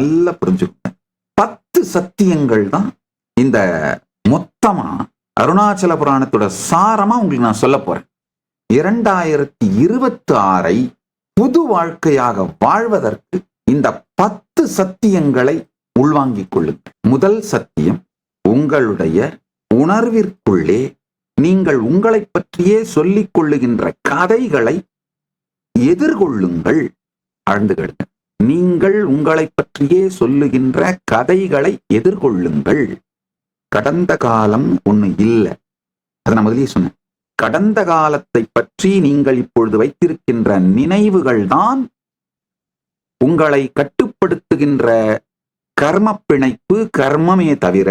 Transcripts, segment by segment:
நல்லா புரிஞ்சுக்கோங்க பத்து சத்தியங்கள் தான் இந்த மொத்தமா அருணாச்சல புராணத்தோட சாரமா உங்களுக்கு நான் சொல்ல போறேன். இரண்டாயிரத்தி இருபத்தி ஆறை புது வாழ்க்கையாக வாழ்வதற்கு இந்த பத்து சத்தியங்களை உள்வாங்கிக் கொள்ளுங்கள். முதல் சத்தியம் உங்களுடைய உணர்விற்குள்ளே நீங்கள் உங்களை பற்றியே சொல்லிக் கொள்ளுகின்ற கதைகளை எதிர்கொள்ளுங்கள் ஆழ்ந்துகளுங்க நீங்கள் உங்களை பற்றியே சொல்லுகின்ற கதைகளை எதிர்கொள்ளுங்கள். கடந்த காலம் ஒண்ணு இல்லை. அதை நான் முதலே சொன்னேன். கடந்த காலத்தை பற்றி நீங்கள் இப்பொழுது வைத்திருக்கின்ற நினைவுகள் தான் உங்களை கட்டுப்படுத்துகின்ற கர்ம பிணைப்பு கர்மமே தவிர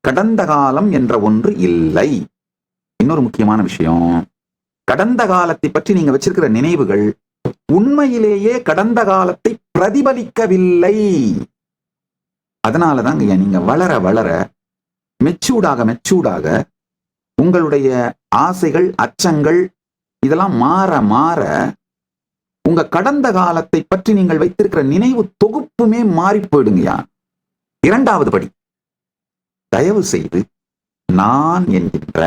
கடந்த காலம் என்ற ஒன்று இல்லை. இன்னொரு முக்கியமான விஷயம். கடந்த காலத்தை பற்றி நீங்க வச்சிருக்கிற நினைவுகள் உண்மையிலேயே கடந்த காலத்தை பிரதிபலிக்கவில்லை. அதனாலதாங்க நீங்க வளர வளர மெச்சூர்டாக மெச்சூர்டாக உங்களுடைய ஆசைகள் அச்சங்கள் இதெல்லாம் மாற மாற உங்க கடந்த காலத்தை பற்றி நீங்கள் வைத்திருக்கிற நினைவு தொகுப்புமே மாறி போயிடுங்கயா இரண்டாவது படி. தயவு செய்து நான் என்கின்ற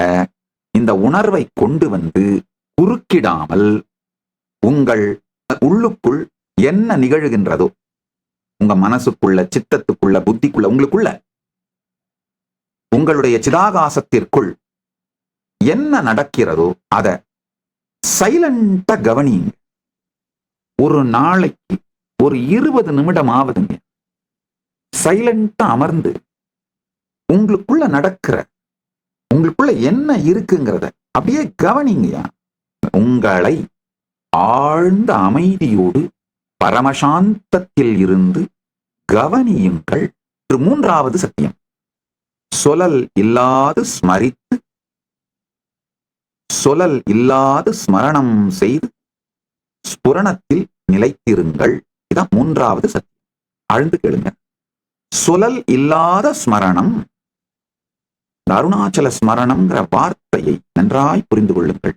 இந்த உணர்வை கொண்டு வந்து குறுக்கிடாமல் உங்கள் உள்ளுக்குள் என்ன நிகழுகின்றதோ உங்க மனசுக்குள்ள சித்தத்துக்குள்ள புத்திக்குள்ள உங்களுக்குள்ள உங்களுடைய சிதாகாசத்திற்குள் என்ன நடக்கிறதோ அத சைலண்டா கவனியுங்க. ஒரு நாளைக்கு ஒரு இருபது நிமிடம் ஆகுதுங்க சைலண்டா அமர்ந்து உங்களுக்குள்ள நடக்கிற உங்களுக்குள்ள என்ன இருக்குங்கிறத அப்படியே கவனிங்கயா உங்களை ஆழ்ந்த அமைதியோடு பரமசாந்தத்தில் இருந்து கவனியுங்கள் மூன்றாவது சத்தியம். சொலல் இல்லாது ஸ்மரித்து சொலல் இல்லாது ஸ்மரணம் செய்து ஸ்புரணத்தில் நிலைத்திருங்கள். இதான் மூன்றாவது சத்தியம். ஆழ்ந்து கேளுங்க சொலல் இல்லாத ஸ்மரணம் அருணாச்சல ஸ்மரணம்ங்கிற வார்த்தையை நன்றாய் புரிந்து கொள்ளுங்கள்.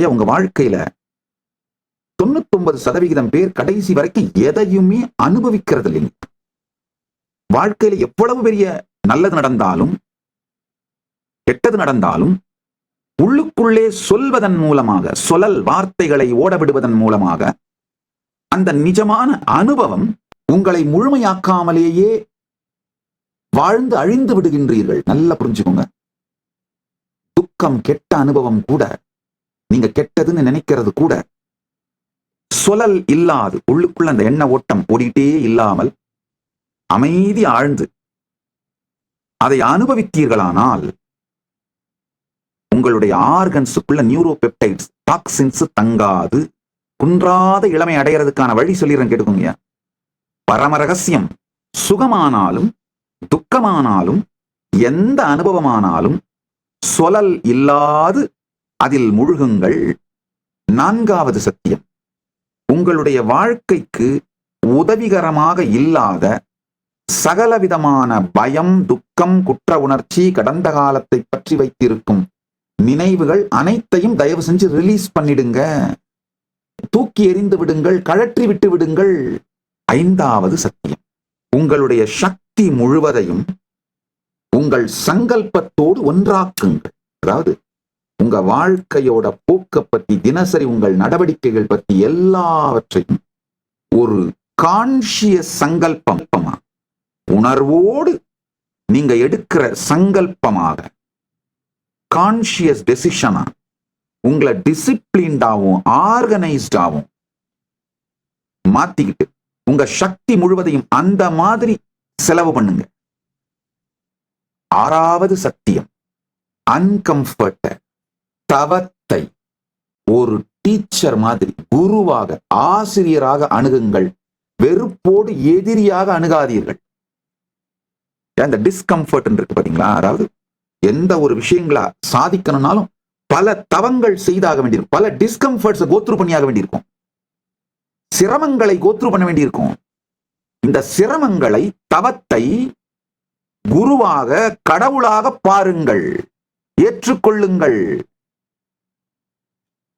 ஐயா உங்க வாழ்க்கையில தொண்ணூத்தொன்பது சதவிகிதம் பேர் கடைசி வரைக்கும் எதையுமே அனுபவிக்கிறது இல்லைங்க வாழ்க்கையில எவ்வளவு பெரிய நல்லது நடந்தாலும் கெட்டது நடந்தாலும் உள்ளுக்குள்ளே சொல்வதன் மூலமாக சொலல் வார்த்தைகளை ஓடவிடுவதன் மூலமாக அந்த நிஜமான அனுபவம் உங்களை முழுமையாக்காமலேயே வாழ்ந்து அழிந்து விடுகின்றீர்கள். நல்லா புரிஞ்சுக்கோங்க. துக்கம் கெட்ட அனுபவம் கூட நீங்க கெட்டதுன்னு நினைக்கிறது கூட சொலல் இல்லாது உள்ளுக்குள்ள அந்த எண்ண ஓட்டம் ஓடிட்டே இல்லாமல் அமைதி ஆழ்ந்து அதை அனுபவித்தீர்களானால் உங்களுடைய ஆர்கன்ஸுக்குள்ள நியூரோ பெப்டைட்ஸ் டாக்ஸின்ஸ் தங்காது. குன்றாத இளமை அடைகிறதுக்கான வழி சொல்லிடுறேன் கேட்டுக்கோங்க. பரம ரகசியம் சுகமானாலும் துக்கமானாலும் எந்த அனுபவமானாலும் சொலல் இல்லாது அதில் முழுகுங்கள். நான்காவது சத்தியம். உங்களுடைய வாழ்க்கைக்கு உதவிகரமாக இல்லாத சகலவிதமான பயம் துக்கம் குற்ற உணர்ச்சி கடந்த காலத்தை பற்றி வைத்திருக்கும் நினைவுகள் அனைத்தையும் தயவு செஞ்சு ரிலீஸ் பண்ணிடுங்க. தூக்கி எறிந்து விடுங்கள் கழற்றி விட்டு விடுங்கள். ஐந்தாவது சத்தியம். உங்களுடைய சக்தி முழுவதையும் உங்கள் சங்கல்பத்தோடு ஒன்றாக்குங்கள். அதாவது உங்க வாழ்க்கையோட போக்க பத்தி தினசரி உங்கள் நடவடிக்கைகள் பத்தி எல்லாவற்றையும் ஒரு கான்சிய சங்கல்பமா உணர்வோடு நீங்க எடுக்கிற சங்கல்பமாக கான்சியஸ் டெசிஷனா உங்களை டிசிப்ளின்டாவும் ஆர்கனைஸ்டாவும் மாத்திக்கிட்டு உங்க சக்தி முழுவதையும் அந்த மாதிரி செலவு பண்ணுங்க. ஆறாவது சத்தியம் அன்கம்ஃபர்ட தவத்தை ஒரு டீச்சர் மாதிரி குருவாக ஆசிரியராக அணுகுங்கள். வெறுப்போடு எதிரியாக அணுகாதீர்கள். இந்த டிஸ்கம்ஃபர்ட் இருக்கு பாத்தீங்களா? அதாவது எந்த ஒரு விஷயங்களா சாதிக்கணும்னாலும் பல தவங்கள் செய்தாக வேண்டியிருக்கும். பல டிஸ்கம்ஃபர்ட்ஸ் கோத்ரூ பண்ணியாக வேண்டியிருக்கும். சிரமங்களை கோத்ரூ பண்ண வேண்டியிருக்கும். இந்த சிரமங்களை தவத்தை குருவாக கடவுளாக பாருங்கள். ஏற்றுக்கொள்ளுங்கள்.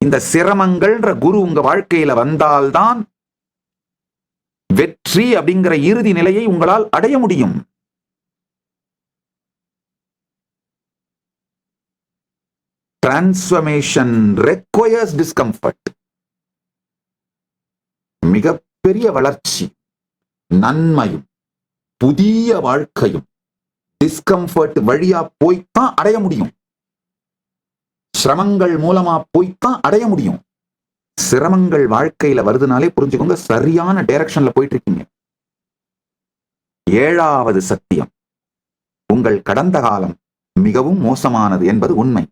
இந்த சிரமங்கள்ன்ற குரு உங்க வாழ்க்கையில வந்தால்தான் வெற்றி அப்படிங்கிற இறுதி நிலையை உங்களால் அடைய முடியும். டிரான்ஸ்ஃபர்மேஷன் ரெக்வயர்ஸ் டிஸ்கம்ஃபர்ட் மிகப்பெரிய வளர்ச்சி நன்மையும் புதிய வாழ்க்கையும் டிஸ்கம்ஃபர்ட் வழியா போய்த்தான் அடைய முடியும். சிரமங்கள் மூலமா போய்த்தான் அடைய முடியும். சிரமங்கள் வாழ்க்கையில வருதுனாலே புரிஞ்சுக்கோங்க சரியான டைரக்ஷன்ல போயிட்டு இருக்கீங்க ஏழாவது சத்தியம் உங்கள் கடந்த காலம் மிகவும் மோசமானது என்பது உண்மை.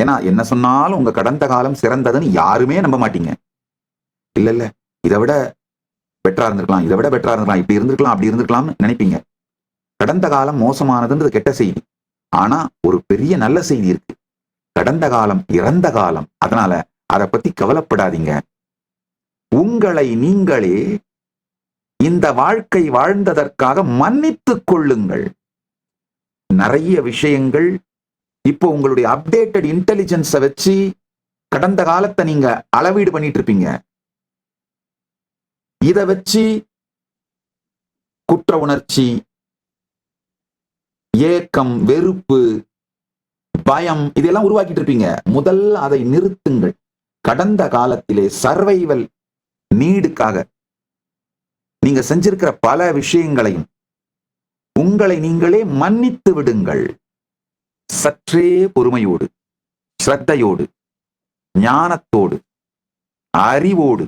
ஏன்னா என்ன சொன்னாலும் உங்க கடந்த காலம் சிறந்ததுன்னு யாருமே நம்ப மாட்டீங்க. இல்ல இல்ல இதை விட பெட்டரா இருந்திருக்கலாம் இதை விட பெட்டரா இருந்திருக்கலாம் இப்படி இருந்திருக்கலாம் அப்படி இருந்திருக்கலாம்னு நினைப்பீங்க. கடந்த காலம் மோசமானதுன்றது கெட்ட செய்தி. ஆனா ஒரு பெரிய நல்ல செய்தி இருக்கு. கடந்த காலம் இறந்த காலம் அதனால அதை பத்தி கவலைப்படாதீங்க. உங்களை நீங்களே இந்த வாழ்க்கை வாழ்ந்ததற்காக மன்னித்துக் கொள்ளுங்கள். நிறைய விஷயங்கள் இப்போ உங்களுடைய அப்டேட்டட் இன்டெலிஜென்ஸை வச்சு கடந்த காலத்தை நீங்க அளவீடு பண்ணிட்டு இருப்பீங்க. இதை வச்சு குற்ற உணர்ச்சி ஏக்கம் வெறுப்பு பயம் இதெல்லாம் உருவாக்கிட்டு இருப்பீங்க. முதல்ல அதை நிறுத்துங்கள். கடந்த காலத்திலே சர்வைவல் நீடுக்காக நீங்க செஞ்சிருக்கிற பல விஷயங்களையும் உங்களை நீங்களே மன்னித்து விடுங்கள். சற்றே பொறுமையோடு ஸ்ரத்தையோடு ஞானத்தோடு அறிவோடு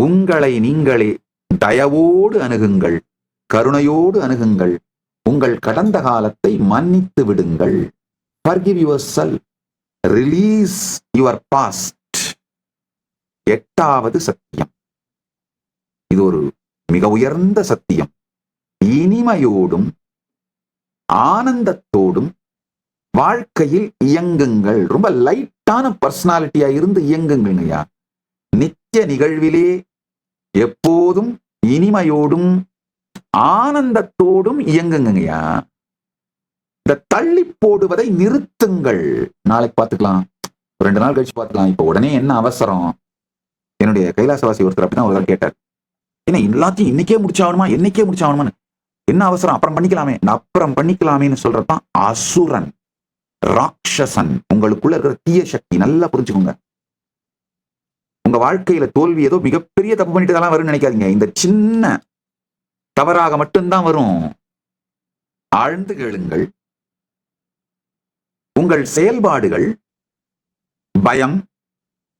உங்களை நீங்களே தயவோடு அணுகுங்கள் கருணையோடு அணுகுங்கள் உங்கள் கடந்த காலத்தை மன்னித்து விடுங்கள். Forgive yourself release your past எட்டாவது சத்தியம். இது ஒரு மிக உயர்ந்த சத்தியம். இனிமையோடும் ஆனந்தத்தோடும் வாழ்க்கையில் இயங்குங்கள். ரொம்ப லைட்டான பர்சனாலிட்டியா இருந்து இயங்குங்கய்யா நித்திய நிகழ்விலே எப்போதும் இனிமையோடும் ஆனந்தத்தோடும் இயங்குங்கய்யா இந்த தள்ளி போடுவதை நிறுத்துங்கள். நாளைக்கு பார்த்துக்கலாம். ரெண்டு நாள் கழிச்சு பார்த்துக்கலாம். இப்போ உடனே என்ன அவசரம்? என்னுடைய கைலாசவாசி ஒருத்தர் அப்படிதான் ஒரு கேட்டார். ஏன்னா எல்லாத்தையும் இன்னைக்கே முடிச்சாகணுமா? என்னைக்கே முடிச்சாகணுமான்னு? என்ன அவசரம்? அப்புறம் பண்ணிக்கலாமே. அப்புறம் பண்ணிக்கலாமேன்னு சொல்றதுதான் அசுரன் ராட்சசன் உங்களுக்குள்ள இருக்கிற தீய சக்தி நல்லா புரிஞ்சுக்கோங்க. உங்க வாழ்க்கையில தோல்வி ஏதோ மிகப்பெரிய தப்பு பண்ணிட்டு தான் வரும்னு நினைக்காதீங்க. இந்த சின்ன தவறாக மட்டும்தான் வரும். ஆழ்ந்து கேளுங்கள். உங்கள் செயல்பாடுகள் பயம்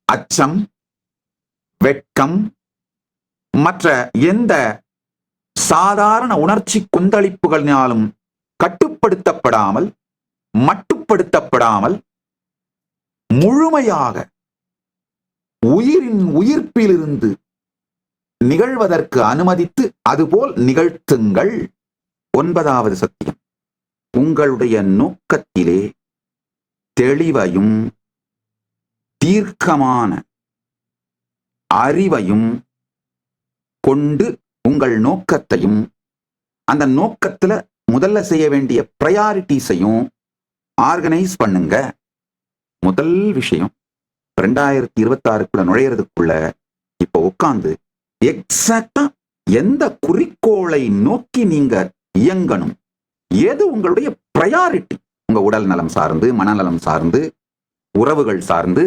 அச்சம் வெட்கம் மற்ற எந்த சாதாரண உணர்ச்சி குந்தளிப்புகளினாலும் கட்டுப்படுத்தப்படாமல் மட்டுப்படுத்தப்படாமல் முழுமையாக உயிரின் உயிர்ப்பிலிருந்து நிகழ்வதற்கு அனுமதித்து அதுபோல் நிகழ்த்துங்கள். ஒன்பதாவது சத்தியம். உங்களுடைய நோக்கத்திலே தெளிவையும் தீர்க்கமான அறிவையும் கொண்டு உங்கள் நோக்கத்தையும் அந்த நோக்கத்துல முதல்ல செய்ய வேண்டிய ப்ரையாரிட்டிஸையும் ஆர்கனைஸ் பண்ணுங்க. முதல் விஷயம் ரெண்டாயிரத்தி இருபத்தாறுக்குள்ள நுழையிறதுக்குள்ள இப்போ உட்காந்து எக்ஸாக்டா எந்த குறிக்கோளை நோக்கி நீங்க இயங்கணும்? எது உங்களுடைய ப்ரையாரிட்டி உங்க உடல் நலம் சார்ந்து மனநலம் சார்ந்து உறவுகள் சார்ந்து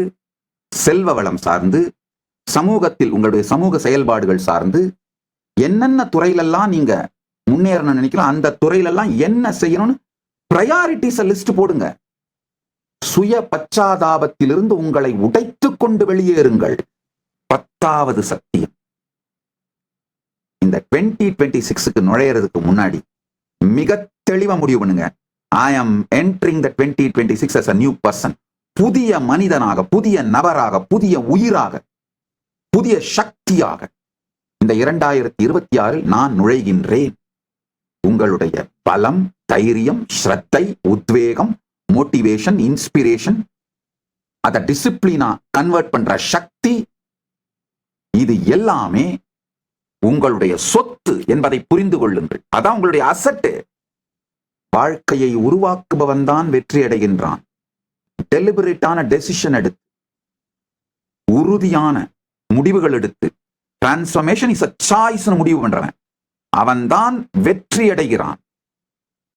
செல்வ வளம் சார்ந்து சமூகத்தில் உங்களுடைய சமூக செயல்பாடுகள் சார்ந்து என்னென்ன துறையிலெல்லாம் நீங்க முன்னேறணும்னு நினைக்கிறோம் அந்த துறையிலெல்லாம் என்ன செய்யணும்னு ப்ரையாரிட்டிஸ லிஸ்ட் போடுங்க. சுய பச்சாதாபத்திலிருந்து உங்களை உடைத்து கொண்டு வெளியேறுங்கள். பத்தாவது சத்தியம். இந்த டுவெண்ட்டி டுவெண்ட்டி சிக்ஸுக்கு நுழையிறதுக்கு முன்னாடி மிக தெளிவா முடிவு பண்ணுங்க. I am entering the twenty twenty six as a new person புதிய மனிதனாக புதிய நபராக புதிய உயிராக புதிய சக்தியாக. இந்த இரண்டாயிரத்தி இருபத்தி ஆறில் நான் நுழைகின்றேன். உங்களுடைய பலம் தைரியம் ஸ்ரத்தை உத்வேகம் மோட்டிவேஷன் இன்ஸ்பிரேஷன் அதை டிசிப்ளினா கன்வெர்ட் பண்ற சக்தி இது எல்லாமே உங்களுடைய சொத்து என்பதை புரிந்து கொள்ளுங்கள். அதான் உங்களுடைய அசட்டு வாழ்க்கையை உருவாக்குபவன் தான் வெற்றி அடைகின்றான் டெலிபரேட்டான டெசிஷன் எடுத்து உறுதியான முடிவுகள் எடுத்து டிரான்ஸ்ஃபர்மேஷன் இஸ் அ சாய்ஸ் முடிவு பண்றவன். அவன்தான் வெற்றி அடைகிறான்